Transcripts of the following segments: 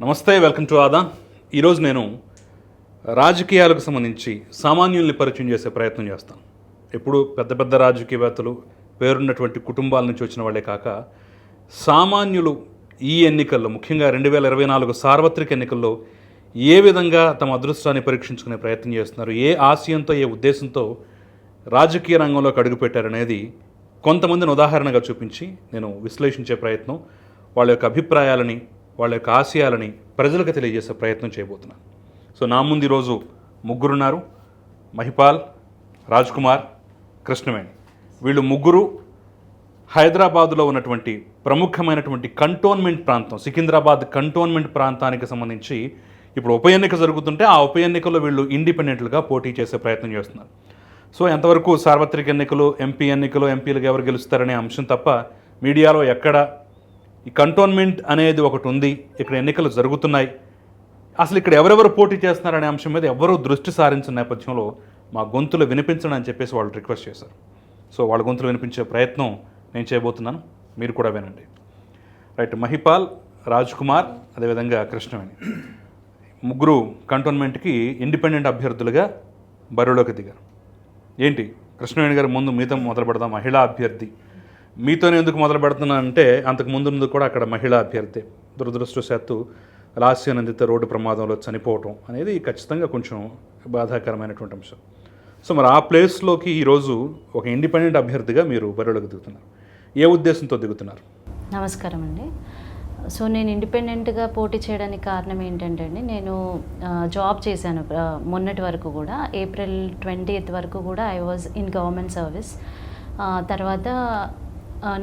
నమస్తే welcome to ఆదా. ఈరోజు నేను రాజకీయాలకు సంబంధించి సామాన్యుల్ని పరిచయం చేసే ప్రయత్నం చేస్తాను. ఎప్పుడు పెద్ద పెద్ద రాజకీయవేత్తలు పేరున్నటువంటి కుటుంబాల నుంచి వచ్చిన వాళ్ళే కాక సామాన్యులు ఈ ఎన్నికల్లో ముఖ్యంగా రెండు వేల ఇరవై నాలుగు సార్వత్రిక ఎన్నికల్లో ఏ విధంగా తమ అదృష్టాన్ని పరీక్షించుకునే ప్రయత్నం చేస్తున్నారు ఏ ఆశయంతో ఏ ఉద్దేశంతో రాజకీయ రంగంలోకి అడుగుపెట్టారనేది కొంతమందిని ఉదాహరణగా చూపించి నేను విశ్లేషించే ప్రయత్నం వాళ్ళ యొక్క అభిప్రాయాలని వాళ్ళ యొక్క ఆశయాలని ప్రజలకు తెలియజేసే ప్రయత్నం చేయబోతున్నాను. సో నా ముందు ఈరోజు ముగ్గురున్నారు. మహిపాల్ రాజ్ కుమార్ కృష్ణవేణి. వీళ్ళు ముగ్గురు హైదరాబాదులో ఉన్నటువంటి ప్రముఖమైనటువంటి కంటోన్మెంట్ ప్రాంతం సికింద్రాబాద్ కంటోన్మెంట్ ప్రాంతానికి సంబంధించి ఇప్పుడు ఉప ఎన్నిక జరుగుతుంటే ఆ ఉప ఎన్నికలో వీళ్ళు ఇండిపెండెంట్లుగా పోటీ చేసే ప్రయత్నం చేస్తున్నారు. సో ఎంతవరకు సార్వత్రిక ఎన్నికలు ఎంపీ ఎన్నికలు ఎంపీలుగా ఎవరు గెలుస్తారనే అంశం తప్ప మీడియాలో ఎక్కడ ఈ కంటోన్మెంట్ అనేది ఒకటి ఉంది. ఇక్కడ ఎన్నికలు జరుగుతున్నాయి. అసలు ఇక్కడ ఎవరెవరు పోటీ చేస్తున్నారనే అంశం మీద ఎవరూ దృష్టి సారించిన నేపథ్యంలో మా గొంతులు వినిపించడం అని చెప్పేసి వాళ్ళు రిక్వెస్ట్ చేశారు. సో వాళ్ళ గొంతులు వినిపించే ప్రయత్నం నేను చేయబోతున్నాను. మీరు కూడా వినండి. రైట్ మహిపాల్ రాజ్ కుమార్ అదేవిధంగా కృష్ణవేణి. ముగ్గురు కంటోన్మెంట్కి ఇండిపెండెంట్ అభ్యర్థులుగా బరిలోకి దిగారు. ఏంటి? కృష్ణవేణి గారు ముందు మీతో మొదలు పెడదాం మహిళా అభ్యర్థి. మీతోనే ఎందుకు మొదలు పెడుతున్నానంటే అంతకు ముందు కూడా అక్కడ మహిళా అభ్యర్థి. దురదృష్టవశాత్తు లాస్యానందిత రోడ్డు ప్రమాదంలో చనిపోవటం అనేది ఖచ్చితంగా కొంచెం బాధాకరమైనటువంటి అంశం. సో మరి ఆ ప్లేస్లోకి ఈరోజు ఒక ఇండిపెండెంట్ అభ్యర్థిగా మీరు బరిలోకి దిగుతున్నారు. ఏ ఉద్దేశంతో దిగుతున్నారు? నమస్కారం అండి. సో నేను ఇండిపెండెంట్గా పోటీ చేయడానికి కారణం ఏంటంటే అండి నేను జాబ్ చేశాను మొన్నటి వరకు కూడా. ఏప్రిల్ ట్వంటీ వరకు కూడా I was in government service. తర్వాత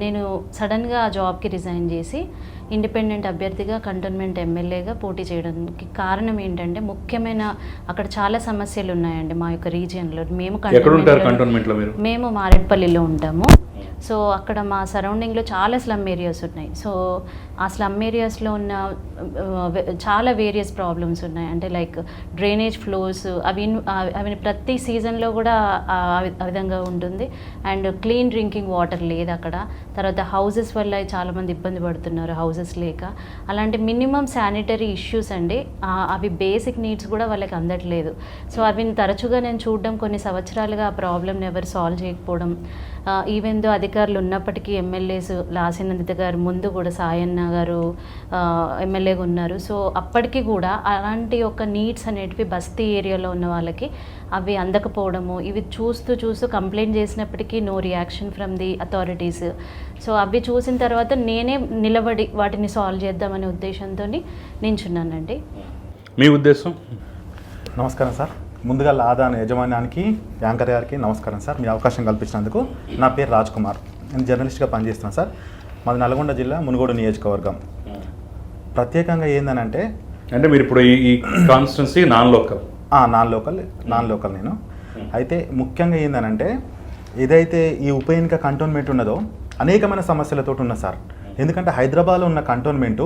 నేను సడన్గా ఆ జాబ్కి రిజైన్ చేసి ఇండిపెండెంట్ అభ్యర్థిగా కంటోన్మెంట్ ఎమ్మెల్యేగా పోటీ చేయడానికి కారణం ఏంటంటే ముఖ్యమైన అక్కడ చాలా సమస్యలు ఉన్నాయండి మా యొక్క రీజియన్లో. మేము కంటోన్మెంట్లో మేము మారేడుపల్లిలో ఉంటాము. సో అక్కడ మా సరౌండింగ్లో చాలా స్లమ్ ఏరియాస్ ఉన్నాయి. సో ఆ స్లమ్ ఏరియాస్లో ఉన్న చాలా వేరియస్ ప్రాబ్లమ్స్ ఉన్నాయి. అంటే లైక్ డ్రైనేజ్ ఫ్లోస్ అవి అవి ప్రతి సీజన్లో కూడా ఆ విధంగా ఉంటుంది. అండ్ క్లీన్ డ్రింకింగ్ వాటర్ లేదు అక్కడ. తర్వాత హౌసెస్ వల్ల చాలామంది ఇబ్బంది పడుతున్నారు హౌసెస్ లేక. అలాంటి మినిమం శానిటరీ ఇష్యూస్ అండి. అవి బేసిక్ నీడ్స్ కూడా వాళ్ళకి అందట్లేదు. సో అవి తరచుగా నేను చూడడం కొన్ని సంవత్సరాలుగా ఆ ప్రాబ్లమ్ని ఎవరు సాల్వ్ చేయకపోవడం. ఈవెన్ దో అధికారులు ఉన్నప్పటికీ ఎమ్మెల్యేస్ లాసినందిత గారు ముందు కూడా సాయన్న గారు ఎమ్మెల్యేగా ఉన్నారు. సో అప్పటికి కూడా అలాంటి ఒక నీడ్స్ అనేటివి బస్తీ ఏరియాలో ఉన్న వాళ్ళకి అవి అందకపోవడము ఇవి చూస్తూ చూస్తూ కంప్లైంట్ చేసినప్పటికీ no reaction from the authorities so అవి చూసిన తర్వాత నేనే నిలబడి వాటిని సాల్వ్ చేద్దామనే ఉద్దేశంతో నించున్నానండి. మీ ఉద్దేశం? నమస్కారం సార్. ముందుగా లాదాన్ యజమాన్యానికి యాంకర్ గారికి నమస్కారం సార్. మీ అవకాశం కల్పించినందుకు నా పేరు రాజ్ కుమార్ నేను జర్నలిస్ట్గా పనిచేస్తున్నాను సార్. మాది నల్గొండ జిల్లా మునుగోడు నియోజకవర్గం. ప్రత్యేకంగా ఏందనంటే అంటే మీరు ఇప్పుడు ఈ- constituency non local? Non local non local నేను. అయితే ముఖ్యంగా ఏందనంటే ఏదైతే ఈ ఉప ఎన్నిక కంటోన్మెంట్ ఉన్నదో అనేకమైన సమస్యలతో ఉన్న సార్. ఎందుకంటే హైదరాబాద్లో ఉన్న కంటోన్మెంటు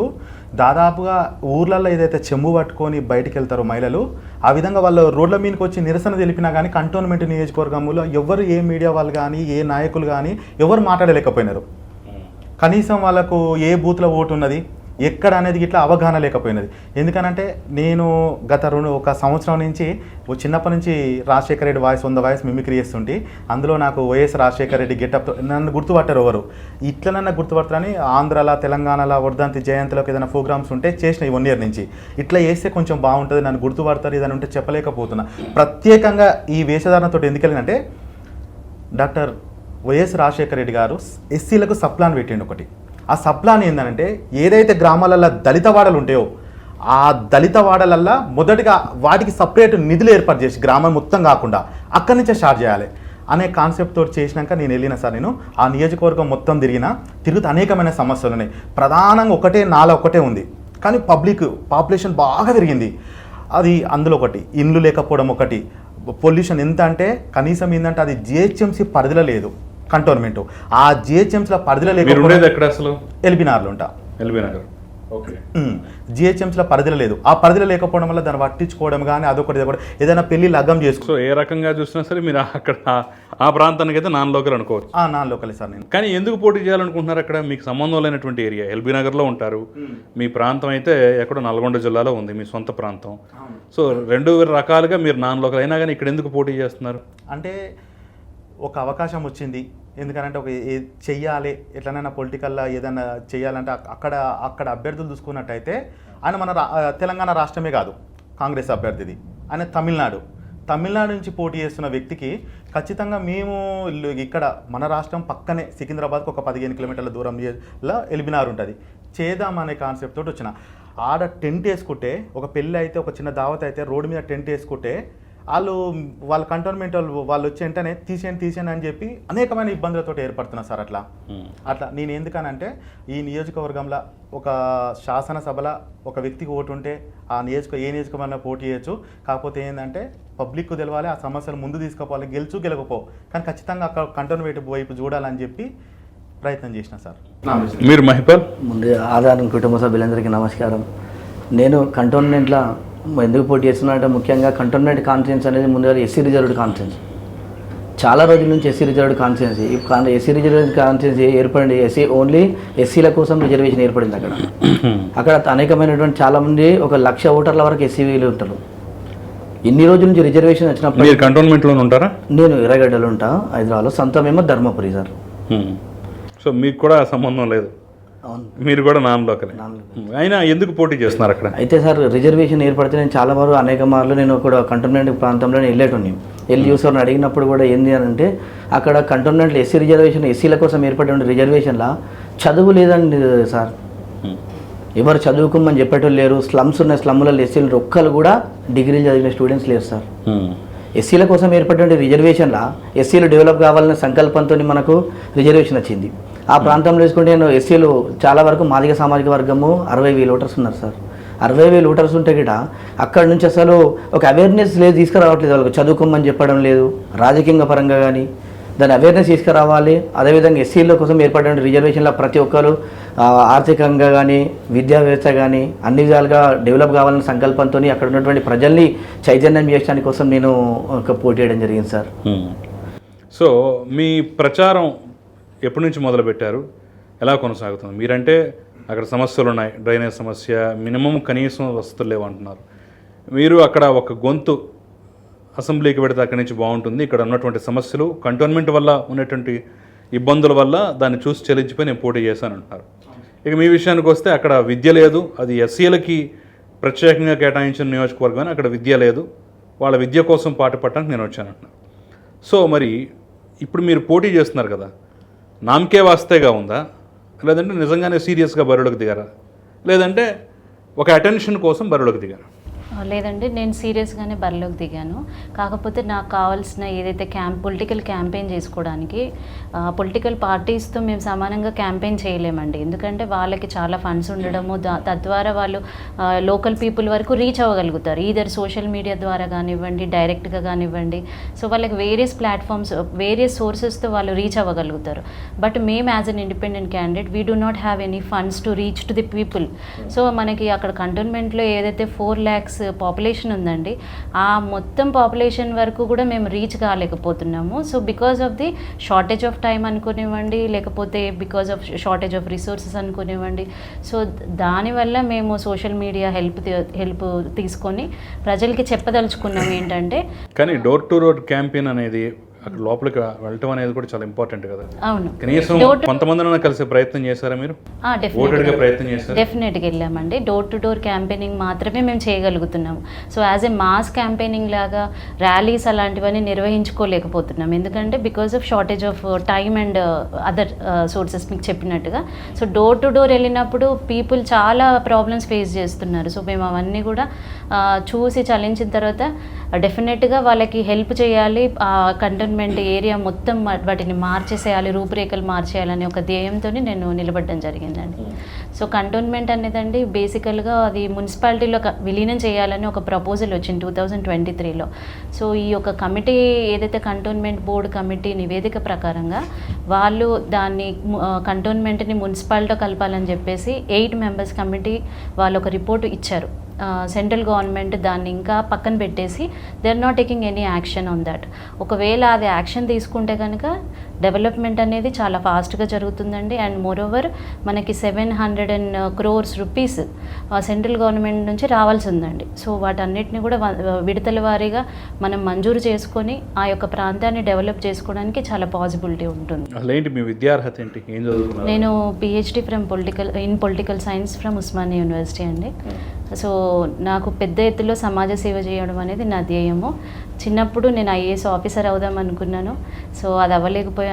దాదాపుగా ఊర్లలో ఏదైతే చెంబు పట్టుకొని బయటికి వెళ్తారో మహిళలు ఆ విధంగా వాళ్ళు రోడ్ల మీదకి వచ్చి నిరసన తెలిపినా కానీ కంటోన్మెంట్ నియోజకవర్గంలో ఎవరు ఏ మీడియా వాళ్ళు కానీ ఏ నాయకులు కానీ ఎవరు మాట్లాడలేకపోయినారు. కనీసం వాళ్ళకు ఏ బూత్లో ఓటు ఉన్నది? ఎక్కడ అనేది ఇట్లా అవగాహన లేకపోయినది. ఎందుకనంటే నేను గత రెండు ఒక సంవత్సరం నుంచి ఓ చిన్నప్పటి నుంచి రాజశేఖర రెడ్డి వాయిస్ వంద వాయిస్ మిమిక్రీ చేస్తుంటే అందులో నాకు వైఎస్ రాజశేఖర రెడ్డి గెటప్ నన్ను గుర్తుపట్టారు ఎవరు. ఇట్లా నన్ను గుర్తుపడతారని ఆంధ్రాలో తెలంగాణలో వర్ధంతి జయంతిలోకి ఏదైనా ప్రోగ్రామ్స్ ఉంటే చేసిన ఈ వన్ ఇయర్ నుంచి. ఇట్లా చేస్తే కొంచెం బాగుంటుంది నన్ను గుర్తుపడతారు ఏదైనా ఉంటే చెప్పలేకపోతున్నా. ప్రత్యేకంగా ఈ వేషధారణతో ఎందుకు వెళ్ళినంటే డాక్టర్ వైఎస్ రాజశేఖర రెడ్డి గారు ఎస్సీలకు సప్లాన్ పెట్టిండు ఒకటి. ఆ సప్లాన్ ఏంటంటే ఏదైతే గ్రామాలలో దళిత వాడలు ఉంటాయో ఆ దళిత వాడలల్లో మొదటిగా వాటికి సపరేట్ నిధులు ఏర్పాటు చేసి గ్రామం మొత్తం కాకుండా అక్కడి నుంచే స్టార్ట్ చేయాలి అనే కాన్సెప్ట్ తోటి చేసినాక నేను వెళ్ళిన సార్ నేను. ఆ నియోజకవర్గం మొత్తం తిరిగిన తిరుగుతూ అనేకమైన సమస్యలు ఉన్నాయి. ప్రధానంగా ఒకటే నాల ఒకటే ఉంది. కానీ పబ్లిక్ పాపులేషన్ బాగా పెరిగింది. అది అందులో ఒకటి ఇండ్లు లేకపోవడం ఒకటి. పొల్యూషన్ ఎంత అంటే కనీసం ఏంటంటే అది జిహెచ్ఎంసీ పరిధిలో లేదు. కంటోన్మెంట్. ఆ జిహెచ్ఎంసీల పరిధిలో ఉండేది ఎక్కడ అసలు? ఎల్బినార్లో ఉంటా. ఎల్బీ నగర్. ఓకే. జిహెచ్ఎంసీలో పరిధిలో లేదు. ఆ పరిధిలో లేకపోవడం వల్ల దాన్ని పట్టించుకోవడం కానీ అదొకటి ఏదైనా పెళ్ళి లగ్గం చేసుకో ఏ రకంగా చూసినా సరే మీరు అక్కడ ఆ- ప్రాంతానికి అయితే నాన్ లోకల్ అనుకోవచ్చు. ఆ, నా లోకలే సార్ నేను. కానీ ఎందుకు పోటీ చేయాలనుకుంటున్నారు అక్కడ? మీకు సంబంధం లేనటువంటి ఏరియా. ఎల్బీ నగర్లో ఉంటారు. మీ ప్రాంతం అయితే ఎక్కడో నల్గొండ జిల్లాలో ఉంది మీ సొంత ప్రాంతం. సో రెండు రకాలుగా మీరు నాన్ లోకల్ అయినా కానీ ఇక్కడ ఎందుకు పోటీ చేస్తున్నారు? అంటే ఒక అవకాశం వచ్చింది. ఎందుకంటే ఒక చెయ్యాలి ఎట్లనైనా పొలిటికల్లా ఏదైనా చేయాలంటే అక్కడ అక్కడ అభ్యర్థులు చూసుకున్నట్టయితే ఆయన మన రా- తెలంగాణ రాష్ట్రమే కాదు కాంగ్రెస్ అభ్యర్థిది. ఆయన తమిళనాడు. తమిళనాడు నుంచి పోటీ చేస్తున్న వ్యక్తికి ఖచ్చితంగా మేము ఇక్కడ మన రాష్ట్రం పక్కనే సికింద్రాబాద్కి ఒక పదిహేను కిలోమీటర్ల దూరంలో ఎలిబినార్ ఉంటుంది. చేద్దామనే కాన్సెప్ట్ తోటి వచ్చిన. ఆడ టెంట్ వేసుకుంటే ఒక పెళ్ళి అయితే ఒక చిన్న దావత్ అయితే రోడ్డు మీద టెంట్ వేసుకుంటే వాళ్ళు వాళ్ళ కంటోన్మెంట్ వాళ్ళు వాళ్ళు వచ్చి వెంటనే తీసేయండి తీసేయండి అని చెప్పి అనేకమైన ఇబ్బందులతో ఏర్పడుతున్నారు సార్ అట్లా. అట్లా నేను ఎందుకనంటే ఈ నియోజకవర్గంలో ఒక శాసనసభలో ఒక వ్యక్తికి ఓటు ఉంటే ఆ నియోజక ఏ నియోజకవర్గంలో పోటీ చేయొచ్చు. కాకపోతే ఏంటంటే పబ్లిక్ తెలవాలి ఆ సమస్యలు ముందు తీసుకుపోవాలి గెలుచు గెలకపో కానీ ఖచ్చితంగా అక్కడ కంటోన్మెంట్ వైపు చూడాలని చెప్పి ప్రయత్నం చేసిన సార్. మీరు మహిపాల్? ముందు ఆధారం కుటుంబ సభ్యులందరికీ నమస్కారం. నేను కంటోన్మెంట్లో ఎందుకు పోటీ చేస్తున్నా అంటే ముఖ్యంగా కంటోన్మెంట్ కాన్ఫరెన్స్ అనేది ముందుగా ఎస్సీ రిజర్వ్డ్ కాన్ఫరెన్స్. చాలా రోజుల నుంచి ఎస్సీ రిజర్వ్డ్ కాన్ఫరెన్స్. కాన్ ఎస్సీ రిజర్వ్డ్ కాన్ఫరెన్స్ ఏర్పడింది. ఎస్సీ ఓన్లీ ఎస్సీల కోసం రిజర్వేషన్ ఏర్పడింది అక్కడ. అక్కడ అనేకమైనటువంటి చాలామంది ఒక లక్ష ఓటర్ల వరకు ఎస్సీలు ఉంటారు. ఇన్ని రోజుల నుంచి రిజర్వేషన్ వచ్చినప్పుడు కంటోన్మెంట్లో ఉంటారా? నేను ఎర్రగడ్డలో ఉంటా హైదరాబాద్లో. సొంతమేమో ధర్మపురి సార్. సో మీకు కూడా సంబంధం లేదు. మీరు కూడా నాన్ లోకలే అయినా ఎందుకు పోటీ చేస్తున్నారు అక్కడ? అయితే సార్ రిజర్వేషన్ ఏర్పడితే నేను చాలా వరకు అనేక మార్లు నేను ఒక కంటోన్మెంట్ ప్రాంతంలో వెళ్ళేటోని. వెళ్ళి చూసారని అడిగినప్పుడు కూడా ఏంది అని అంటే అక్కడ కంటోన్మెంట్లో ఎస్సీ రిజర్వేషన్ ఎస్సీల కోసం ఏర్పడిన రిజర్వేషన్లా చదువు లేదండి సార్. ఎవరు చదువుకోమని చెప్పేటోళ్ళు లేరు. స్లమ్స్ ఉన్న స్లమ్లలో ఎస్సీలు ఒక్కరు కూడా డిగ్రీలు చదివిన స్టూడెంట్స్ లేరు సార్. ఎస్సీల కోసం ఏర్పడిన రిజర్వేషన్లా ఎస్సీలు డెవలప్ కావాలనే సంకల్పంతో మనకు రిజర్వేషన్ వచ్చింది. ఆ ప్రాంతంలో చూసుకుంటే నేను ఎస్సీలు చాలా వరకు మాదిగ సామాజిక వర్గము అరవై వేలు ఓటర్స్ ఉన్నారు సార్. అరవై వేలు ఓటర్స్ ఉంటే గిట అక్కడ నుంచి అసలు ఒక అవేర్నెస్ లేదు తీసుకురావట్లేదు వాళ్ళకి. చదువుకోమని చెప్పడం లేదు రాజకీయంగా పరంగా కానీ దాని అవేర్నెస్ తీసుకురావాలి. అదేవిధంగా ఎస్సీల కోసం ఏర్పడిన రిజర్వేషన్లో ప్రతి ఒక్కరు ఆర్థికంగా కానీ విద్యా వ్యవస్థ కానీ అన్ని విధాలుగా డెవలప్ కావాలనే సంకల్పంతో అక్కడ ఉన్నటువంటి ప్రజల్ని చైతన్యం చేయడానికి కోసం నేను ఒక పోటీ చేయడం జరిగింది సార్. సో మీ ప్రచారం ఎప్పటి నుంచి మొదలు పెట్టారు ఎలా కొనసాగుతుంది? మీరంటే అక్కడ సమస్యలు ఉన్నాయి. డ్రైనేజ్ సమస్య మినిమం కనీసం వసతులు లేవు అంటున్నారు. మీరు అక్కడ ఒక గొంతు అసెంబ్లీకి పెడితే అక్కడి నుంచి బాగుంటుంది. ఇక్కడ ఉన్నటువంటి సమస్యలు కంటోన్మెంట్ వల్ల ఉన్నటువంటి ఇబ్బందుల వల్ల దాన్ని చూసి చెల్లించిపోయి నేను పోటీ చేశాను అంటున్నారు. ఇక మీ విషయానికి వస్తే అక్కడ విద్య లేదు. అది ఎస్సీలకి ప్రత్యేకంగా కేటాయించిన నియోజకవర్గం అని అక్కడ విద్య లేదు. వాళ్ళ విద్య కోసం పాటుపడటానికి నేను వచ్చాను సో మరి ఇప్పుడు మీరు పోటీ చేస్తున్నారు కదా నామకే వాస్తేగా ఉందా? లేదంటే నిజంగానే సీరియస్గా బరువులకు దిగారా? లేదంటే ఒక అటెన్షన్ కోసం బరువులకు దిగారా? లేదండి నేను సీరియస్గానే బరిలోకి దిగాను. కాకపోతే నాకు కావాల్సిన ఏదైతే క్యాంప్ పొలిటికల్ క్యాంపెయిన్ చేసుకోవడానికి పొలిటికల్ పార్టీస్తో మేము సమానంగా క్యాంపెయిన్ చేయలేమండి. ఎందుకంటే వాళ్ళకి చాలా ఫండ్స్ ఉండడము దా- తద్వారా వాళ్ళు లోకల్ పీపుల్ వరకు రీచ్ అవ్వగలుగుతారు. ఈదర్ సోషల్ మీడియా ద్వారా కానివ్వండి డైరెక్ట్గా కానివ్వండి. సో వాళ్ళకి వేరియస్ ప్లాట్ఫామ్స్ వేరియస్ సోర్సెస్తో వాళ్ళు రీచ్ అవ్వగలుగుతారు. బట్ మేము as an independent candidate we do not have any funds to reach to the people. So మనకి అక్కడ కంటోన్మెంట్లో ఏదైతే ఫోర్ ల్యాక్స్ పాపులేషన్ ఉందండి. ఆ మొత్తం పాపులేషన్ వరకు కూడా మేము reach కాలేకపోతున్నాము. So because of the shortage of time అనుకునివ్వండి లేకపోతే because of shortage of resources అనుకునివ్వండి. So దానివల్ల మేము సోషల్ మీడియా హెల్ప్ హెల్ప్ తీసుకొని ప్రజలకి చెప్పదలుచుకున్నాం ఏంటంటే కానీ డోర్ టు డోర్ క్యాంపెయిన్ అనేది అక్కడ లోపలికి వెళ్ళటం అనేది కూడా చాలా ఇంపార్టెంట్ కదా. అవును. కనీసం కొంతమందిని కలిసే ప్రయత్నం చేశారా మీరు? ఆ, ఓటెడ్గా definitely. ప్రయత్నం చేశారా? డెఫినెట్గా వెళ్ళామండి. డోర్ టు డోర్ క్యాంపెయినింగ్ మాత్రమే మేము చేయగలుగుతున్నాము. So as a mass campaigning లాగా ర్యాలీస్ అలాంటివన్నీ నిర్వహించుకోలేకపోతున్నాం. ఎందుకంటే because of shortage of time and other sources మీకు చెప్పినట్టుగా. సో డోర్ టు డోర్ వెళ్ళినప్పుడు పీపుల్ చాలా ప్రాబ్లమ్స్ ఫేస్ చేస్తున్నారు. సో మేము అవన్నీ కూడా ఆ, చూసి చలించిన తర్వాత డెఫినెట్గా వాళ్ళకి హెల్ప్ చేయాలి. ఆ కంటోన్మెంట్ ఏరియా మొత్తం వాటిని మార్చేసేయాలి రూపురేఖలు మార్చేయాలని ఒక ధ్యేయంతో నేను నిలబడడం జరిగిందండి. సో కంటోన్మెంట్ అనేదండి బేసికల్గా అది మున్సిపాలిటీలో విలీనం చేయాలని ఒక ప్రపోజల్ వచ్చింది టూ థౌజండ్ ట్వంటీ త్రీలో సో ఈ యొక్క కమిటీ ఏదైతే కంటోన్మెంట్ బోర్డు కమిటీ నివేదిక ప్రకారంగా వాళ్ళు దాన్ని కంటోన్మెంట్ని మున్సిపాలిటీలో కలపాలని చెప్పేసి ఎయిట్ మెంబర్స్ కమిటీ వాళ్ళు ఒక రిపోర్ట్ ఇచ్చారు. సెంట్రల్ గవర్నమెంట్ దాన్ని ఇంకా పక్కన పెట్టేసి they are not taking any action on that ఒకవేళ అది యాక్షన్ తీసుకుంటే కనుక డెవలప్మెంట్ అనేది చాలా ఫాస్ట్గా జరుగుతుందండి. అండ్ మోరోవర్ మనకి seven hundred and crores rupees central government నుంచి రావాల్సి ఉందండి సో వాటన్నిటిని కూడా విడతల వారీగా మనం మంజూరు చేసుకొని ఆ యొక్క ప్రాంతాన్ని డెవలప్ చేసుకోవడానికి చాలా పాసిబిలిటీ ఉంటుంది. అసలు మీ విద్యార్హత ఏంటి? ఏం నేను PhD from political in political science from Osmania university అండి. సో నాకు పెద్ద ఎత్తులో సమాజ సేవ చేయడం అనేది నా ధ్యేయము. చిన్నప్పుడు నేను ఐఏఎస్ ఆఫీసర్ అవుదాం అనుకున్నాను. సో అది అవ్వలేకపోయాను.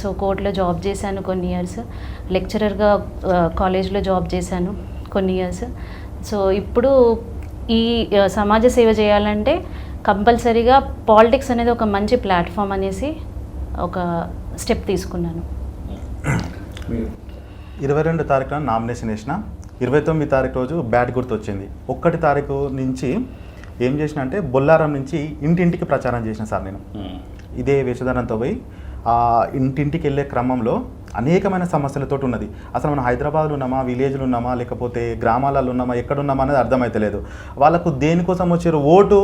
సో కోర్టులో జాబ్ చేశాను కొన్ని ఇయర్స్. లెక్చరర్గా కాలేజ్లో జాబ్ చేశాను కొన్ని ఇయర్స్. సో ఇప్పుడు ఈ సమాజ సేవ చేయాలంటే కంపల్సరీగా పాలిటిక్స్ అనేది ఒక మంచి ప్లాట్ఫామ్ అనేసి ఒక స్టెప్ తీసుకున్నాను. ఇరవై రెండు తారీఖున నామినేషన్ వేసిన ఇరవై తొమ్మిది తారీఖు రోజు బ్యాట్ గుర్తు వచ్చింది ఒక్కటి తారీఖు నుంచి ఏం చేసిన అంటే బొల్లారం నుంచి ఇంటింటికి ప్రచారం చేసిన సార్ నేను. ఇదే వేషధారణతో పోయి ఇంటింటికి వెళ్ళే క్రమంలో అనేకమైన సమస్యలతో ఉన్నది. అసలు మనం హైదరాబాద్లో ఉన్నామా విలేజ్లో ఉన్నామా లేకపోతే గ్రామాలలో ఉన్నామా ఎక్కడున్నామా అనేది అర్థమైతలేదు. వాళ్ళకు దేనికోసం వచ్చారు? ఓటు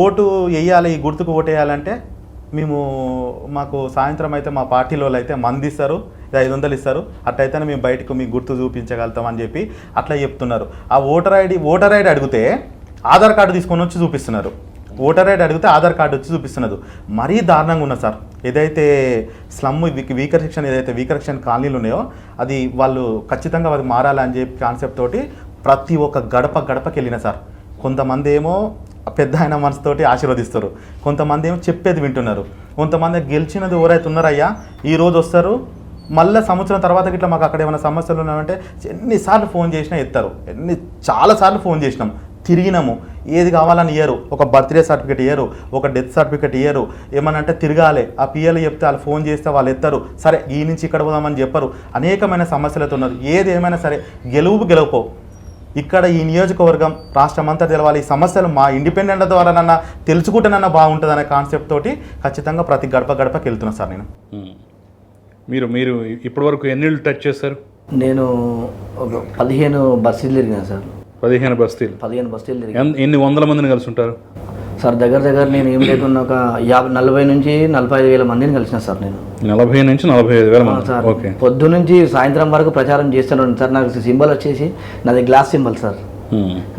ఓటు వేయాలి ఈ గుర్తుకు ఓటు వేయాలంటే మేము మాకు సాయంత్రం అయితే మా పార్టీలో అయితే మంది ఇస్తారు ఇది ఐదు వందలు ఇస్తారు. అట్లయితేనే మేము బయటకు మీకు గుర్తు చూపించగలుగుతాం అని చెప్పి అట్లా చెప్తున్నారు. ఆ ఓటర్ ఐడి ఓటర్ ఐడి అడిగితే ఆధార్ కార్డు తీసుకొని వచ్చి చూపిస్తున్నారు. ఓటర్ ఐడి అడిగితే ఆధార్ కార్డు వచ్చి చూపిస్తున్నది. మరీ దారుణంగా ఉన్నది సార్. ఏదైతే స్లమ్ వీకర్ సెక్షన్ ఏదైతే వీకర్ సెక్షన్ కాలనీలు ఉన్నాయో అది వాళ్ళు ఖచ్చితంగా అది మారాలని చెప్పి కాన్సెప్ట్ తోటి ప్రతి ఒక్క గడప గడపకి వెళ్ళిన సార్. కొంతమంది ఏమో పెద్ద ఆయన మనసుతోటి ఆశీర్వదిస్తారు. కొంతమంది ఏమో చెప్పేది వింటున్నారు. కొంతమంది గెలిచినది ఎవరైతే ఉన్నారయ్యా ఈ రోజు వస్తారు. మళ్ళీ సంవత్సరం తర్వాత గిట్ల మాకు అక్కడ ఏమైనా సమస్యలు ఉన్నాయంటే ఎన్నిసార్లు ఫోన్ చేసినా ఎత్తారు. ఎన్ని చాలాసార్లు ఫోన్ చేసినాం. తిరిగినాము. ఏది కావాలని ఇయ్యరు. ఒక బర్త్డే సర్టిఫికేట్ ఇయ్యరు. ఒక డెత్ సర్టిఫికేట్ ఇయ్యరు. ఏమనంటే తిరగాలి. ఆ పిఎల్ చెప్తే వాళ్ళు ఫోన్ చేస్తే వాళ్ళు ఎత్తారు. సరే ఈ నుంచి ఇక్కడ పోదామని చెప్పరు. అనేకమైన సమస్యలతో ఉన్నారు ఏది ఏమైనా సరే గెలుపు గెలుపో ఇక్కడ ఈ నియోజకవర్గం రాష్ట్రం అంతా తెలవాలి. ఈ సమస్యలు మా ఇండిపెండెంట్ ద్వారానన్నా తెలుసుకుంటేనన్నా బాగుంటుంది అనే కాన్సెప్ట్ తోటి ఖచ్చితంగా ప్రతి గడప గడపకి వెళ్తున్నా సార్ నేను. మీరు మీరు ఇప్పటివరకు ఎన్ని టచ్ చేశారు? నేను ఒక పదిహేను బస్సులు తిరిగాను సార్. పదిహేను బస్తీలు. పదిహేను ఎన్- ఎన్ని వందల మందిని కలిసి ఉంటారు? సార్ దగ్గర దగ్గర నేను ఏం లేకున్నా ఒక యాభై నలభై నుంచి నలభై ఐదు వేల మందిని కలిసిన సార్ నేను. నలభై నుంచి నలభై ఐదు వేల సార్ ఓకే. పొద్దు నుంచి సాయంత్రం వరకు ప్రచారం చేస్తున్నాను సార్. నాకు సింబల్ వచ్చేసి నాది glass symbol sir.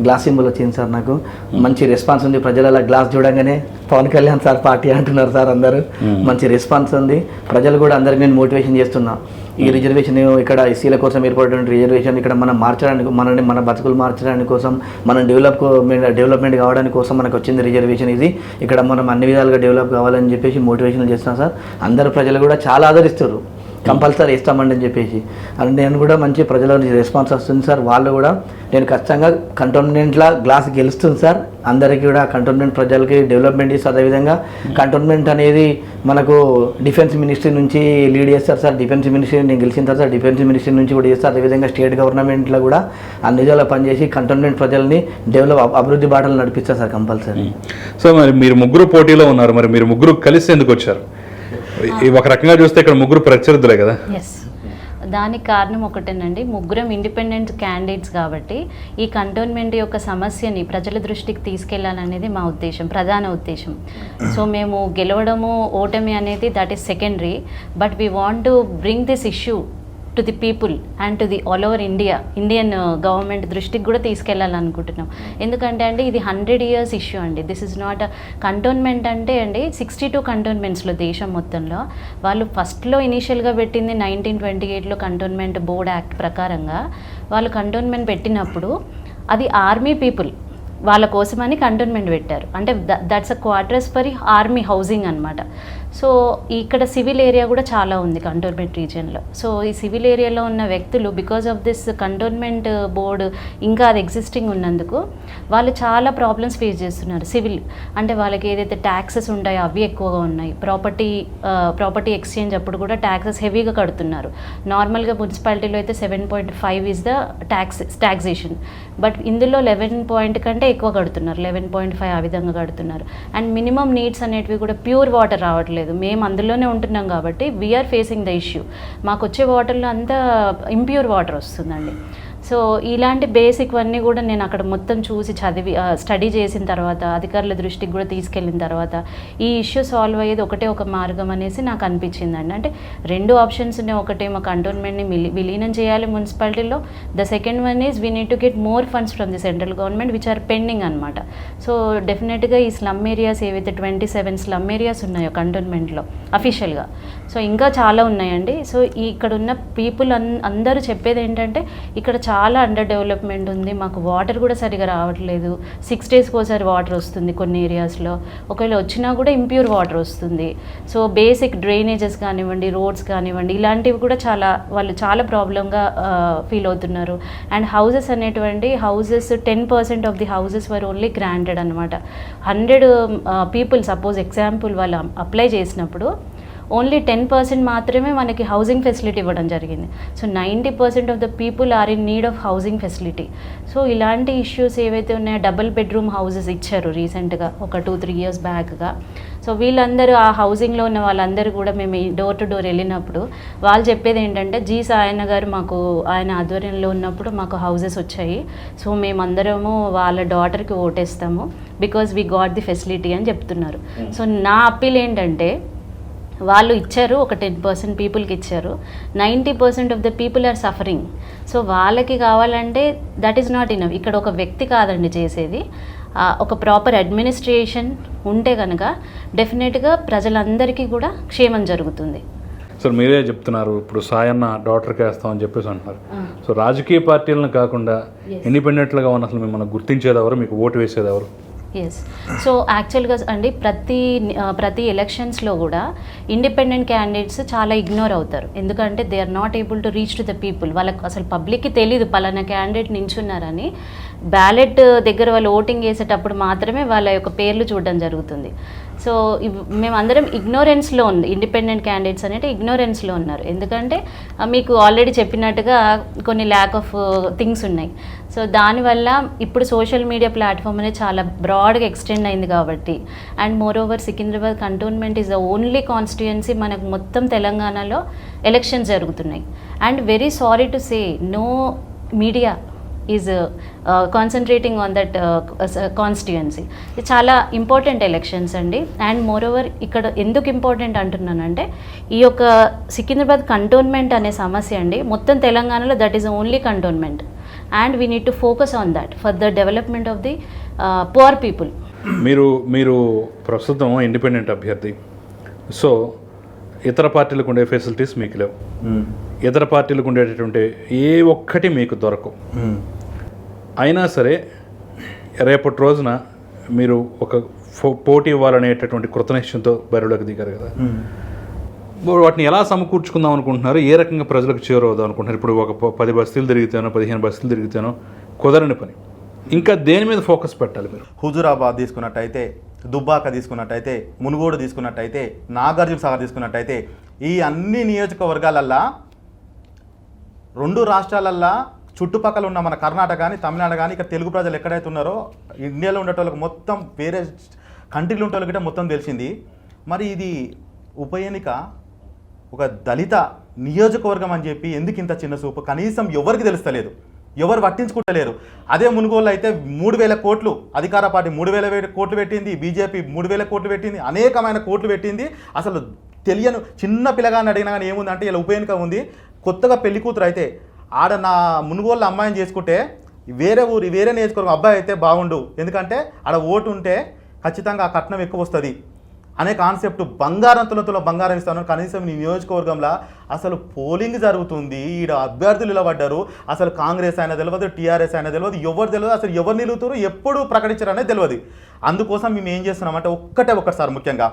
Glass symbol వచ్చింది సార్ నాకు. మంచి రెస్పాన్స్ ఉంది. ప్రజల గ్లాస్ చూడంగానే పవన్ కళ్యాణ్ సార్ పార్టీ అంటున్నారు సార్ అందరూ. మంచి రెస్పాన్స్ ఉంది. ప్రజలు కూడా అందరికి నేను మోటివేషన్ చేస్తున్నా. ఈ రిజర్వేషన్ ఇక్కడ ఎస్సీల కోసం ఏర్పడిన రిజర్వేషన్ ఇక్కడ మనం మార్చడానికి మనని మన బతుకులు మార్చడానికి కోసం మనం డెవలప్ డెవలప్మెంట్ కావడానికి కోసం మనకు వచ్చింది రిజర్వేషన్ ఇది. ఇక్కడ మనం అన్ని విధాలుగా డెవలప్ కావాలని చెప్పేసి మోటివేషన్ చేస్తున్నాం సార్. అందరు ప్రజలు కూడా చాలా ఆదరిస్తారు కంపల్సరీ ఇస్తామండి అని చెప్పేసి. అని నేను కూడా మంచి ప్రజల నుంచి రెస్పాన్స్ వస్తుంది సార్. వాళ్ళు కూడా నేను ఖచ్చితంగా కంటోన్మెంట్లా గ్లాస్ గెలుస్తుంది సార్. అందరికీ కూడా కంటోన్మెంట్ ప్రజలకి డెవలప్మెంట్ ఇస్తారు అదేవిధంగా కంటోన్మెంట్ అనేది మనకు డిఫెన్స్ మినిస్ట్రీ నుంచి లీడ్ చేస్తారు సార్. డిఫెన్స్ మినిస్ట్రీ నేను గెలిచిన తర్వాత డిఫెన్స్ మినిస్ట్రీ నుంచి కూడా చేస్తారు. అదేవిధంగా స్టేట్ గవర్నమెంట్లో కూడా అన్ని విధాలా పనిచేసి కంటోన్మెంట్ ప్రజల్ని డెవలప్ అభివృద్ధి బాటలు నడిపిస్తారు సార్ కంపల్సరీ. సో మరి మీరు ముగ్గురు పోటీలో ఉన్నారు. మరి మీరు ముగ్గురు కలిసి ఎందుకు వచ్చారు. ఒక రకంగా చూస్తే ఇక్కడ ముగ్గురు ప్రత్యర్థులే కదా? దానికి కారణం ఒకటేనండి. ముగ్గురం ఇండిపెండెంట్ క్యాండిడేట్స్ కాబట్టి ఈ కంటోన్మెంట్ యొక్క సమస్యని ప్రజల దృష్టికి తీసుకెళ్ళాలనేది మా ఉద్దేశం ప్రధాన ఉద్దేశం. సో మేము గెలవడము ఓటమి అనేది that is secondary but we want to bring this issue to the people and to the all over India Indian government దృష్టికి కూడా తీసుకెళ్ళాలనుకుంటున్నాం ఎందుకంటే అండి ఇది హండ్రెడ్ ఇయర్స్ ఇష్యూ అండి. దిస్ ఇస్ నాట్ కంటోన్మెంట్ అంటే అండి సిక్స్టీ టూ కంటోన్మెంట్స్లో దేశం మొత్తంలో వాళ్ళు ఫస్ట్లో ఇనీషియల్గా పెట్టింది నైన్టీన్ ట్వంటీ ఎయిట్లో కంటోన్మెంట్ బోర్డ్ యాక్ట్ ప్రకారంగా వాళ్ళు కంటోన్మెంట్ పెట్టినప్పుడు అది ఆర్మీ పీపుల్ వాళ్ళ కోసమని కంటోన్మెంట్ పెట్టారు. అంటే that's a quarters for army housing అనమాట సో ఇక్కడ సివిల్ ఏరియా కూడా చాలా ఉంది కంటోన్మెంట్ రీజియన్లో. సో ఈ సివిల్ ఏరియాలో ఉన్న వ్యక్తులు because of this cantonment board ఇంకా అది ఎగ్జిస్టింగ్ ఉన్నందుకు వాళ్ళు చాలా ప్రాబ్లమ్స్ ఫేస్ చేస్తున్నారు సివిల్. అంటే వాళ్ళకి ఏదైతే ట్యాక్సెస్ ఉంటాయో అవి ఎక్కువగా ఉన్నాయి. ప్రాపర్టీ ప్రాపర్టీ ఎక్స్చేంజ్ అప్పుడు కూడా ట్యాక్సెస్ హెవీగా కడుతున్నారు. నార్మల్గా మున్సిపాలిటీలో అయితే seven point five is the tax taxation but ఇందులో లెవెన్ పాయింట్ కంటే ఎక్కువ కడుతున్నారు. లెవెన్ పాయింట్ ఫైవ్ ఆ విధంగా కడుతున్నారు. అండ్ మినిమం నీడ్స్ అనేటివి కూడా ప్యూర్ వాటర్ రావట్లేదు. మేము అందులోనే ఉంటున్నాం కాబట్టి వీఆర్ ఫేసింగ్ ద ఇష్యూ మాకు వచ్చే వాటర్లో అంతా ఇంప్యూర్ వాటర్ వస్తుందండి. సో ఇలాంటి బేసిక్ అన్నీ కూడా నేను అక్కడ మొత్తం చూసి చదివి స్టడీ చేసిన తర్వాత అధికారుల దృష్టికి కూడా తీసుకెళ్ళిన తర్వాత ఈ ఇష్యూ సాల్వ్ అయ్యేది ఒకటే ఒక మార్గం అనేసి నాకు అనిపించిందండి. అంటే రెండు ఆప్షన్స్ ఉన్నాయి. ఒకటే మా కంటోన్మెంట్ని మిలి విలీనం చేయాలి మున్సిపాలిటీలో. The second one is we need to get more funds from the central government which are pending అనమాట సో డెఫినెట్గా ఈ స్లమ్ ఏరియాస్ ఏవైతే ట్వంటీ సెవెన్ స్లమ్ ఏరియాస్ ఉన్నాయో కంటోన్మెంట్లో అఫీషియల్గా సో ఇంకా చాలా ఉన్నాయండి. సో ఈ ఇక్కడ ఉన్న పీపుల్ అన్ అందరూ చెప్పేది ఏంటంటే ఇక్కడ చాలా అండర్ డెవలప్మెంట్ ఉంది. మాకు వాటర్ కూడా సరిగా రావట్లేదు. సిక్స్ డేస్కి ఒకసారి వాటర్ వస్తుంది కొన్ని ఏరియాస్లో ఒకవేళ వచ్చినా కూడా ఇంప్యూర్ వాటర్ వస్తుంది. సో బేసిక్ డ్రైనేజెస్ కానివ్వండి రోడ్స్ కానివ్వండి ఇలాంటివి కూడా చాలా వాళ్ళు చాలా ప్రాబ్లంగా ఫీల్ అవుతున్నారు. అండ్ హౌసెస్ అనేటువంటి houses ten percent of the houses were only granted అనమాట హండ్రెడ్ పీపుల్ సపోజ్ ఎగ్జాంపుల్ వాళ్ళు అప్లై చేసినప్పుడు ఓన్లీ టెన్ పర్సెంట్ మాత్రమే మనకి హౌసింగ్ ఫెసిలిటీ ఇవ్వడం జరిగింది. So ninety percent of the people are in need of housing facility. So ఇలాంటి issues ఏవైతే ఉన్నాయో డబుల్ బెడ్రూమ్ హౌసెస్ ఇచ్చారు రీసెంట్గా ఒక టూ త్రీ ఇయర్స్ బ్యాక్గా. సో వీళ్ళందరూ ఆ హౌసింగ్లో ఉన్న వాళ్ళందరూ కూడా మేము డోర్ టు డోర్ వెళ్ళినప్పుడు వాళ్ళు చెప్పేది ఏంటంటే జీ సాయన్న గారు మాకు ఆయన ఆధ్వర్యంలో ఉన్నప్పుడు మాకు హౌసెస్ వచ్చాయి. సో మేమందరము వాళ్ళ డాటర్కి ఓటేస్తాము. Because we got the facility అని చెప్తున్నారు. సో నా అప్పీల్ ఏంటంటే వాళ్ళు ఇచ్చారు ఒక టెన్ పర్సెంట్ పీపుల్కి ఇచ్చారు. Ninety percent of the people are suffering so వాళ్ళకి కావాలంటే దట్ ఈస్ నాట్ ఇనఫ్ ఇక్కడ ఒక వ్యక్తి కాదండి చేసేది. ఒక ప్రాపర్ అడ్మినిస్ట్రేషన్ ఉంటే కనుక డెఫినెట్గా ప్రజలందరికీ కూడా క్షేమం జరుగుతుంది. సార్ మీరే చెప్తున్నారు ఇప్పుడు సాయన్న డాక్టర్కి వేస్తామని చెప్పేసి అంటున్నారు. సో రాజకీయ పార్టీలను కాకుండా ఇండిపెండెంట్లుగా ఉన్న అసలు మిమ్మల్ని గుర్తించేది ఎవరు మీకు ఓటు వేసేది ఎవరు ఎస్ సో యాక్చువల్గా అండి ప్రతి ప్రతి ఎలక్షన్స్లో కూడా ఇండిపెండెంట్ క్యాండిడేట్స్ చాలా ఇగ్నోర్ అవుతారు. ఎందుకంటే they are not able to reach to the people వాళ్ళకి అసలు పబ్లిక్కి తెలియదు పలానా క్యాండిడేట్ నించున్నారని. బ్యాలెట్ దగ్గర వాళ్ళు ఓటింగ్ వేసేటప్పుడు మాత్రమే వాళ్ళ యొక్క పేర్లు చూడడం జరుగుతుంది. సో మేమందరం ఇగ్నోరెన్స్లో ఉంది ఇండిపెండెంట్ క్యాండిడేట్స్ అనేది ఇగ్నోరెన్స్లో ఉన్నారు. ఎందుకంటే మీకు ఆల్రెడీ చెప్పినట్టుగా కొన్ని ల్యాక్ ఆఫ్ థింగ్స్ ఉన్నాయి. సో దానివల్ల ఇప్పుడు సోషల్ మీడియా ప్లాట్ఫామ్ అనేది చాలా బ్రాడ్గా ఎక్స్టెండ్ అయింది కాబట్టి. And moreover Secunderabad cantonment is the only constituency మనకు మొత్తం తెలంగాణలో ఎలక్షన్స్ జరుగుతున్నాయి. And very sorry to say no media is concentrating on that constituency ఇది చాలా ఇంపార్టెంట్ ఎలక్షన్స్ అండి. అండ్ మోర్ ఓవర్ ఇక్కడ ఎందుకు ఇంపార్టెంట్ అంటున్నానంటే ఈ యొక్క సికింద్రాబాద్ కంటోన్మెంట్ అనే సమస్య అండి. మొత్తం తెలంగాణలో that is only cantonment and we need to focus on that for the development of the poor people మీరు మీరు ప్రస్తుతం ఇండిపెండెంట్ అభ్యర్థి. సో ఇతర పార్టీలకు ఉండే ఫెసిలిటీస్ మీకు లేవు. మ్మ్. ఇతర పార్టీలకు ఉండేటటువంటి ఏ ఒక్కటి మీకు దొరకవు. అయినా సరే రేపటి రోజున మీరు ఒక ఫో- పోటీ ఇవ్వాలనేటటువంటి కృతనిశ్చయంతో బరిలోకి దిగారు కదా. వాటిని ఎలా సమకూర్చుకుందాం అనుకుంటున్నారు? ఏ రకంగా ప్రజలకు చేరువదాం అనుకుంటున్నారు? ఇప్పుడు ఒక పది బస్తీలు తిరిగితేనో పదిహేను బస్తీలు తిరిగితేనో కుదరని పని. ఇంకా దేని మీద ఫోకస్ పెట్టాలి మీరు? హుజురాబాద్ తీసుకున్నట్టయితే దుబ్బాక తీసుకున్నట్టయితే మునుగోడు తీసుకున్నట్టయితే నాగార్జున సాగర్ తీసుకున్నట్టయితే ఈ అన్ని నియోజకవర్గాలల్లా రెండు రాష్ట్రాలల్లో చుట్టుపక్కల ఉన్న మన కర్ణాటక కానీ తమిళనాడు కానీ ఇక్కడ తెలుగు ప్రజలు ఎక్కడైతే ఉన్నారో ఇండియాలో ఉండేటోళ్ళకి మొత్తం వేరే కంట్రీలో ఉండేటోళ్ళకి మొత్తం తెలిసింది. మరి ఇది ఉప ఎన్నిక ఒక దళిత నియోజకవర్గం అని చెప్పి ఎందుకు ఇంత చిన్న చూపు? కనీసం ఎవరికి తెలుస్తలేదు. ఎవరు పట్టించుకుంటలేరు. అదే మునుగోలు అయితే మూడు వేల కోట్లు అధికార పార్టీ మూడు వేల కోట్లు పెట్టింది బీజేపీ మూడు వేల కోట్లు పెట్టింది అనేకమైన కోట్లు పెట్టింది. అసలు తెలియను చిన్న పిల్లగాని అడిగినా కానీ ఏముంది అంటే ఇలా ఉప ఎన్నిక ఉంది. కొత్తగా పెళ్ళి కూతురు అయితే ఆడ నా మునుగోళ్ళ అమ్మాయిని చేసుకుంటే వేరే ఊరి వేరే నియోజకవర్గం అబ్బాయి అయితే బాగుండు. ఎందుకంటే ఆడ ఓటు ఉంటే ఖచ్చితంగా ఆ కట్నం ఎక్కువ వస్తుంది. అనే కాన్సెప్ట్ బంగారం తులతుల బంగారం ఇస్తాను. కనీసం నీ నియోజకవర్గంలో అసలు పోలింగ్ జరుగుతుంది. ఈడ అభ్యర్థులు నిలబడ్డారు. అసలు కాంగ్రెస్ అయినా తెలియదు టీఆర్ఎస్ అయినా తెలియదు ఎవరు తెలియదు అసలు ఎవరు నిలుగుతారు ఎప్పుడు ప్రకటించారనేది తెలియదు అందుకోసం మేము ఏం చేస్తున్నామంటే ఒక్కటే ఒక్కసారి ముఖ్యంగా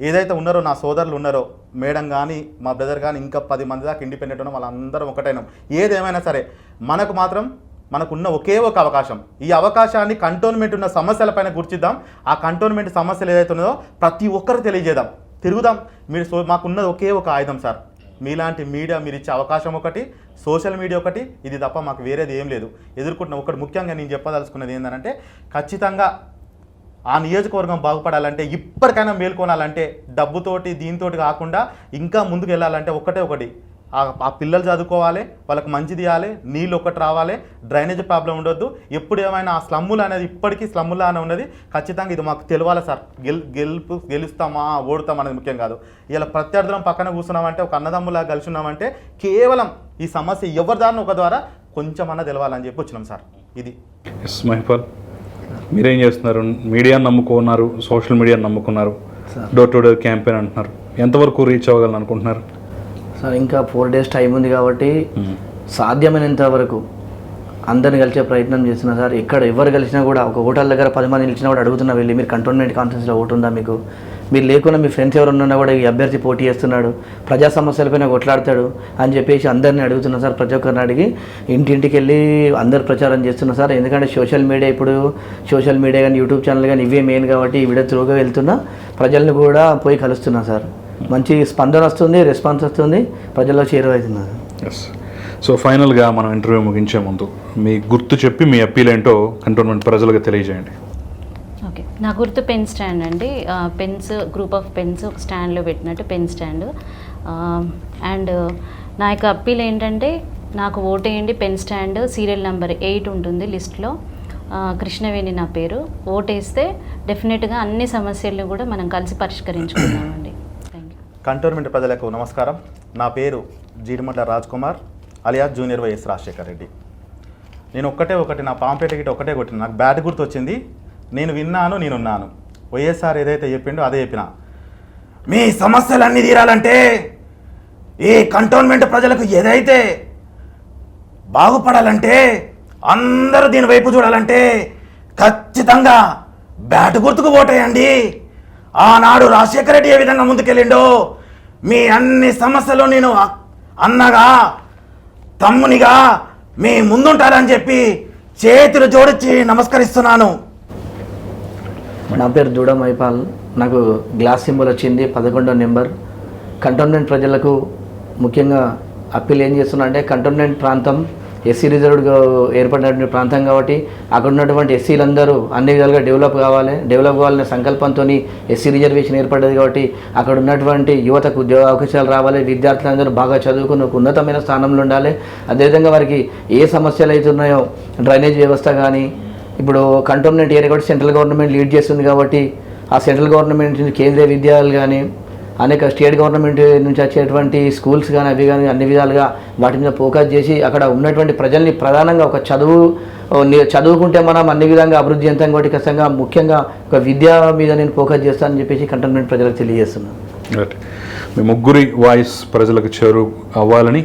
ఏదైతే ఉన్నారో నా సోదరులు ఉన్నారో మేడం కానీ మా బ్రదర్ కానీ ఇంకా పది మంది దాకా ఇండిపెండెంట్ ఉన్నాం వాళ్ళందరం ఒకటైనాం. ఏదేమైనా సరే మనకు మాత్రం మనకున్న ఒకే ఒక అవకాశం. ఈ అవకాశాన్ని కంటోన్మెంట్ ఉన్న సమస్యలపైన గుర్తిద్దాం. ఆ కంటోన్మెంట్ సమస్యలు ఏదైతే ఉన్నదో ప్రతి ఒక్కరు తెలియజేద్దాం. తిరుగుదాం. మీరు సో మాకున్నది ఒకే ఒక ఆయుధం సార్. మీలాంటి మీడియా మీరు ఇచ్చే అవకాశం ఒకటి సోషల్ మీడియా ఒకటి. ఇది తప్ప మాకు వేరేది ఏం లేదు. ఎదుర్కొంటున్న ఒకటి ముఖ్యంగా నేను చెప్పదలుచుకున్నది ఏంటంటే ఖచ్చితంగా ఆ నియోజకవర్గం బాగుపడాలంటే ఇప్పటికైనా మేల్కొనాలంటే డబ్బుతోటి దీంతోటి కాకుండా ఇంకా ముందుకు వెళ్ళాలంటే ఒకటే ఒకటి. ఆ పిల్లలు చదువుకోవాలి వాళ్ళకి మంచిది ఇవ్వాలి నీళ్ళు ఒకటి రావాలి డ్రైనేజ్ ప్రాబ్లం ఉండొద్దు. ఎప్పుడు ఏమైనా ఆ స్లమ్ములు అనేది ఇప్పటికీ స్లమ్ములానే ఉన్నది. ఖచ్చితంగా ఇది మాకు తెలియాలి సార్. గెల్ గెలుపు గెలుస్తామా ఓడతాం అనేది ముఖ్యం కాదు. ఇలా ప్రత్యర్థులం పక్కన కూర్చున్నామంటే ఒక అన్నదమ్ములా కలిసి ఉన్నామంటే కేవలం ఈ సమస్య ఎవరిదారిని ఒక ద్వారా కొంచెమన్నా తెలవాలని చెప్పి వచ్చినాం సార్. ఇది. ఎస్ మహిపాల్. మీరేం చేస్తున్నారు? మీడియాని నమ్ముకున్నారు సోషల్ మీడియాని నమ్ముకున్నారు డోర్ టు డోర్ క్యాంపెయిన్ అంటున్నారు. ఎంతవరకు రీచ్ అవ్వగలను అనుకుంటున్నారు? సార్ ఇంకా ఫోర్ డేస్ టైం ఉంది కాబట్టి సాధ్యమైనంత వరకు అందరిని కలిసే ప్రయత్నం చేస్తున్నా సార్. ఎక్కడ ఎవరు కలిసినా కూడా ఒక హోటల్ దగ్గర పది మంది నిలిచినా కూడా అడుగుతున్నా వెళ్ళి మీరు కంటోన్మెంట్ కాన్ఫరెన్స్లో ఓటు ఉందా మీకు? మీరు లేకుండా మీ ఫ్రెండ్స్ ఎవరు ఉన్నా కూడా ఈ అభ్యర్థి పోటీ చేస్తున్నాడు ప్రజా సమస్యలపైన కొట్లాడతాడు అని చెప్పేసి అందరిని అడుగుతున్నా సార్. ప్రతి ఒక్కరిని అడిగి ఇంటింటికి వెళ్ళి అందరు ప్రచారం చేస్తున్నా సార్. ఎందుకంటే సోషల్ మీడియా ఇప్పుడు సోషల్ మీడియా కానీ యూట్యూబ్ ఛానల్ కానీ ఇవే మెయిన్ కాబట్టి ఈ వీడియో త్రూగా వెళ్తున్నా ప్రజల్ని కూడా పోయి కలుస్తున్నా సార్. మంచి స్పందన వస్తుంది రెస్పాన్స్ వస్తుంది ప్రజల్లో చేరువవుతున్నారు. ఎస్ సో ఫైనల్గా మనం ఇంటర్వ్యూ ముగించే ముందు మీ గుర్తు చెప్పి మీ అప్పీల్ ఏంటో కంటోన్మెంట్ ప్రజలకు తెలియజేయండి. ఓకే. నా గుర్తు పెన్ స్టాండ్ అండి. పెన్స్ గ్రూప్ ఆఫ్ పెన్స్ ఒక స్టాండ్లో పెట్టినట్టు పెన్ స్టాండ్. అండ్ నా యొక్క అప్పీల్ ఏంటంటే నాకు ఓటేయండి pen stand serial number eight ఉంటుంది లిస్ట్లో. కృష్ణవేణి నా పేరు. ఓటేస్తే డెఫినెట్గా అన్ని సమస్యలను కూడా మనం కలిసి పరిష్కరించుకుందామండి. థ్యాంక్ యూ కంటోన్మెంట్ ప్రజలకు నమస్కారం. నా పేరు Jeedimetla Raj Kumar alias junior YS Rajasekhar Reddy. నేను ఒక్కటే ఒకటి నా పాంపేట గిట్ ఒకటే కొట్టిన. నాకు బ్యాట్ గుర్తు వచ్చింది నేను విన్నాను నేనున్నాను. వైఎస్ఆర్ ఏదైతే చెప్పిండో అదే చెప్పిన. మీ సమస్యలన్నీ తీరాలంటే ఈ కంటోన్మెంట్ ప్రజలకు ఏదైతే బాగుపడాలంటే అందరూ దీని వైపు చూడాలంటే ఖచ్చితంగా బ్యాట్ గుర్తుకు ఓటేయండి. ఆనాడు రాజశేఖర రెడ్డి ఏ విధంగా ముందుకెళ్ళిండో మీ అన్ని సమస్యలు నేను అన్నగా తమ్మునిగా మీ ముందుంటారని చెప్పి చేతులు జోడించి నమస్కరిస్తున్నాను. నా పేరు దూడ మైపాల్ నాకు గ్లాస్ సింబల్ వచ్చింది పదకొండో నెంబర్. కంటోన్మెంట్ ప్రజలకు ముఖ్యంగా అప్పీల్ ఏం చేస్తున్నా అంటే కంటోన్మెంట్ ప్రాంతం ఎస్సీ రిజర్వ్ ఏర్పడినటువంటి ప్రాంతం కాబట్టి అక్కడ ఉన్నటువంటి ఎస్సీలందరూ అన్ని విధాలుగా డెవలప్ కావాలి డెవలప్ కావాలనే సంకల్పంతో ఎస్సీ రిజర్వేషన్ ఏర్పడ్డది కాబట్టి అక్కడ ఉన్నటువంటి యువతకు ఉద్యోగ అవకాశాలు రావాలి విద్యార్థులందరూ బాగా చదువుకుని ఒక ఉన్నతమైన స్థానంలో ఉండాలి. అదేవిధంగా వారికి ఏ సమస్యలు అవుతున్నాయో డ్రైనేజ్ వ్యవస్థ కానీ ఇప్పుడు కంటోన్మెంట్ ఏరియా కూడా సెంట్రల్ గవర్నమెంట్ లీడ్ చేస్తుంది కాబట్టి ఆ సెంట్రల్ గవర్నమెంట్ నుంచి కేంద్రీయ విద్యాలయాలు కానీ అనేక స్టేట్ గవర్నమెంట్ నుంచి వచ్చేటువంటి స్కూల్స్ కానీ అవి కానీ అన్ని విధాలుగా వాటి మీద ఫోకస్ చేసి అక్కడ ఉన్నటువంటి ప్రజల్ని ప్రధానంగా ఒక చదువు చదువుకుంటే మనం అన్ని విధంగా అభివృద్ధి చెందుతాం కాబట్టి ఖచ్చితంగా ముఖ్యంగా ఒక విద్య మీద నేను ఫోకస్ చేస్తానని చెప్పేసి కంటోన్మెంట్ ప్రజలకు తెలియజేస్తున్నాను. రైట్ మీ ముగ్గురి వాయిస్ ప్రజలకు చేరు అవ్వాలని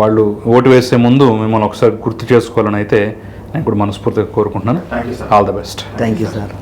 వాళ్ళు ఓటు వేసే ముందు మిమ్మల్ని ఒకసారి గుర్తు చేసుకోవాలని అయితే నేను కూడా మనస్ఫూర్తిగా కోరుకుంటున్నాను. All the best thank you sir